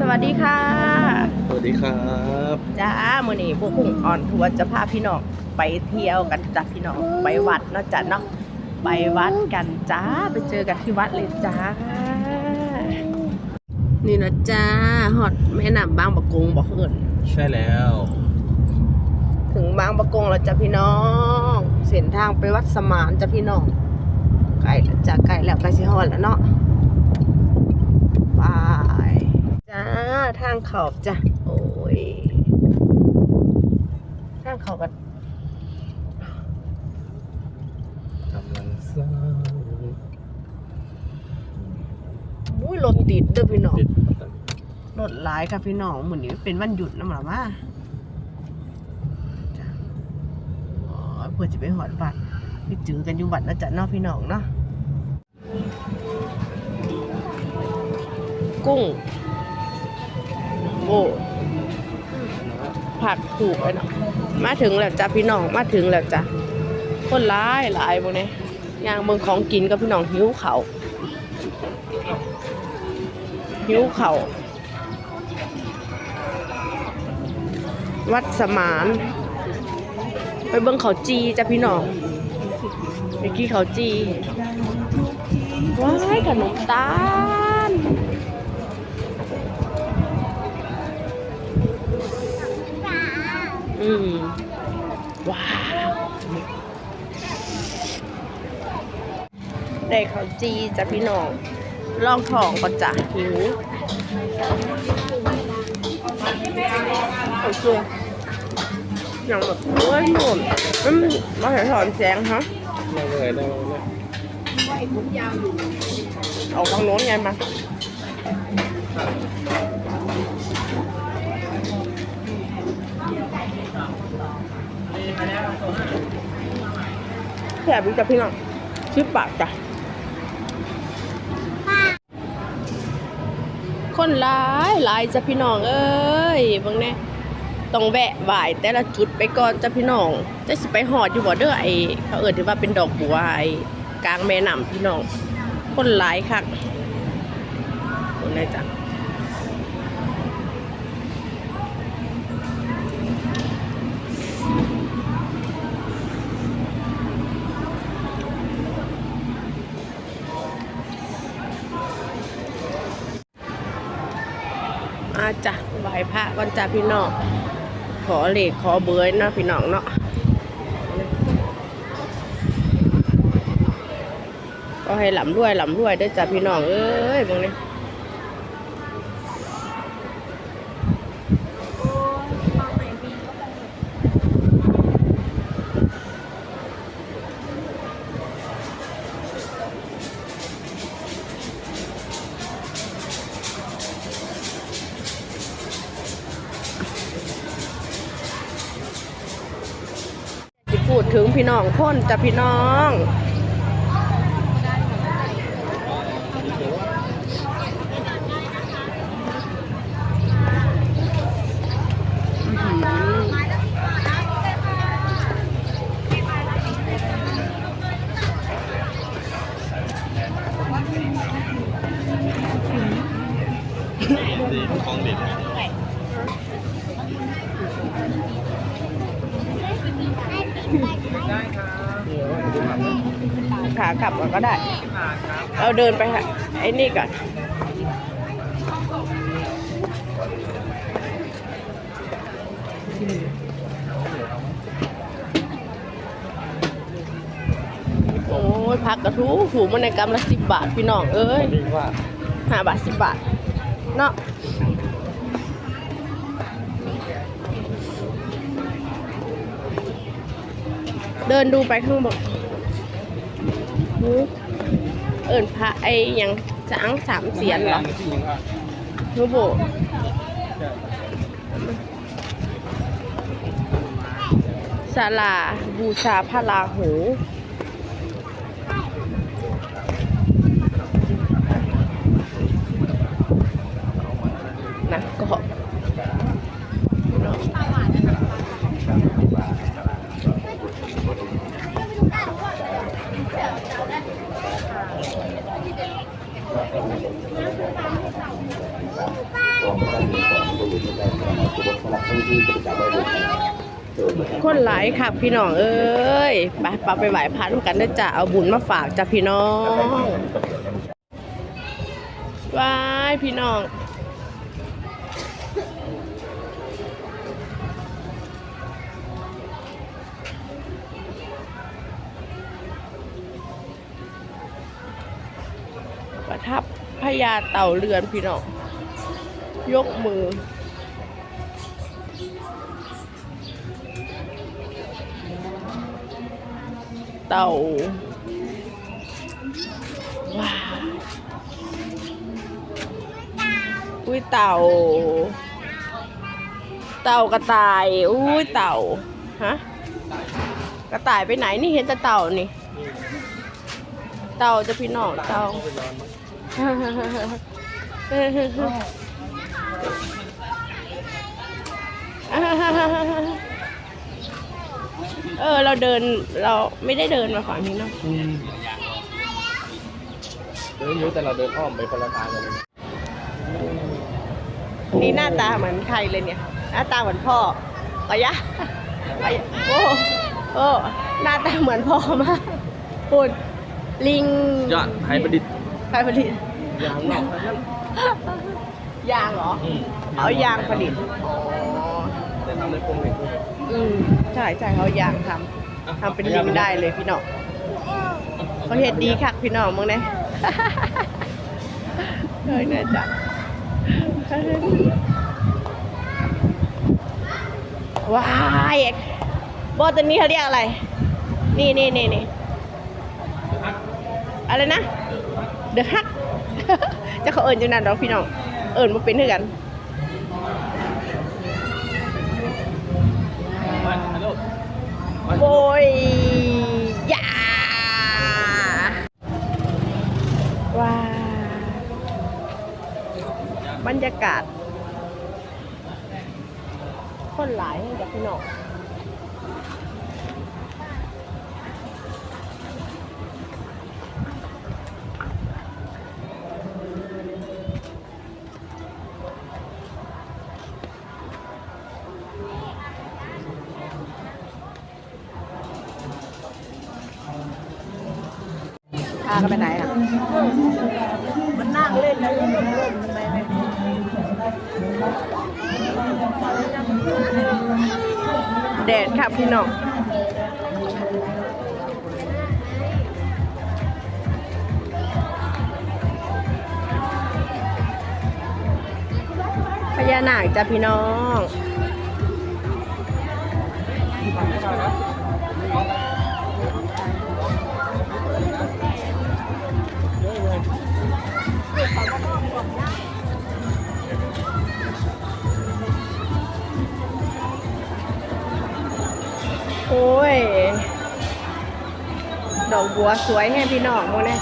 สวัสดีค่ะ สวัสดีครับจ้ามื่อนี้พวกกุ้งออนทัวร์จะพาพี่น้องไปเที่ยวกันจ้ะพี่น้องไปวัดเนาะจ้ะเนาะไปวัดกันจ้าไปเจอกันที่วัดเลยจ้า นี่นะจ้าฮอดแม่น้ำบางปะกงบอกเอิญใช่แล้ว ถึงบางปะกงแล้วจ้ะพี่น้องเส้นทางไปวัดสมานจ้ะพี่น้องใกล้แล้วจ้ะใกล้แล้วใกล้สิฮอดแล้วเนาะไปจ้า ทางเขาจ้ะ โอ้ย ทางเขากันกำลังสร้างอุ้ยรถติดเด้อพี่น้อง ติดรถหลายค่ะพี่น้องเหมือนนี้เป็นวันหยุดนะหมาว่าจ้ะอ๋อเพื่อจะไปหอดบัตรไปจือกันอยู่บัตรนะจ๊ะเนาะพี่น้องเนาะกุ้ง โอ้ผักผูกไอ้เนาะมาถึงแล้วจ้ะพี่น้องมาถึงแล้วจ้ะคนร้ายหลายพวกนี้ย่างเมืองของกินกับพี่น้องหิวเขาหิวเขาวัดสมาน ไปเบิ่งเขาจีจ้ะพี่น้องไปกี้เขาจีว้ายขนมตา อืมว้าวได้ข้าวจีจ้ะพี่น้องลองทองก่อนจ้ะหิวโอเคอย่างแบบโอ้ยหนุ่มมันมาถอนแสงฮะนั่งเลยนั่งเลยเอาทางโน้นไงมา แถบนี้จ้ะพี่น้องชื่อปากจ้ะคนหลายหลายจ้ะพี่น้องเอ้ยบางแน่ต้องแวะบ่ายแต่ละจุดไปก่อนจ้ะพี่น้องจะสิไปหอดอยู่บ่เด้อไอ้เขาเอิ้นที่ว่าเป็นดอกบัวไอ้กลางแม่น้ำพี่น้อง คนหลายคักคนไหนจ้ะ อาจ้ะไหวพระก่อนจ้ะพี่น้องขอเหล็กขอเบยเนาะพี่น้องเนาะก็ให้หลำรวยหลำรวยได้วยจ้ะพี่น้องเอ้ยบางนี้ที่ พูดถึงพี่น้องคนจะพี่น้อง ขากลับก่อนก็ได้ เราเดินไปค่ะไอ้นี่ก่อนโอ้ยผักกระทู้หูมันในกำละสิบบาทพี่น้องเอ้ยดีว่าห้าบาทสิบบาทเนาะ เดินดูไปข้างบนเอิญพระไอ้ยังจะอังสามเสียนเหรอนูโบศาลาบูชาพระลาหู นะก็ คนหลายค่ะพี่น้องเอ้ยไปปไปไหว้พระร่วมกันเด้อจ้ะเอาบุญมาฝากจ้ะพี่น้องว้ายพี่น้องประทับ พญาเต่าเรือนพี่น้องยกมือ เต่าว้าอุ้ยเต่า เต่ากระต่ายอุ้ยเต่าฮะกระต่ายไปไหนนี่เห็นแต่เต่านี่ เต่าจะพี่น้องเต่า เออ เราเดินเราไม่ได้เดินมาฝั่งนี้เนาะเดินเยอะแต่เราเดินอ้อมไปคนละทางกันเลยนี่หน้าตาเหมือนใครเลยเนี่ย หน้าตาเหมือนพ่อปะยะปะยะโอ้โอ้หน้าตาเหมือนพ่อมากพูดลิง ยอดไฮประดิษฐ์ใครผลิต ยางนอกยางเหรอ เอายางผลิต อ๋อ แต่ทำในกรงเหล็กอืมใช่ใช่เขายางทำทำเป็นลิงได้เลยพี่น้องเขาเห็นดีค่ะพี่น้องมึงเนี่ยเฮ้ยน่าจังว้ายบอตัวนี้เขาเรียกอะไร นี่นี่นี่นี่อะไรนะ เดอะฮักจะเขาเอิญจังนั้นดอพี่น้อง เอิญมาเป็นเท่ากันโหลโอ้ยยาว้าบรรยากาศ คนหลายจากพี่น้องากันไปไหนอะ มันนั่งเล่นเล่นเล่นทำไมไม่แดดครับพี่น้องพญานาคจ้ะพี่น้อง โอ้ย ดอกบัวสวยแห้พี่น้องมเนี่ย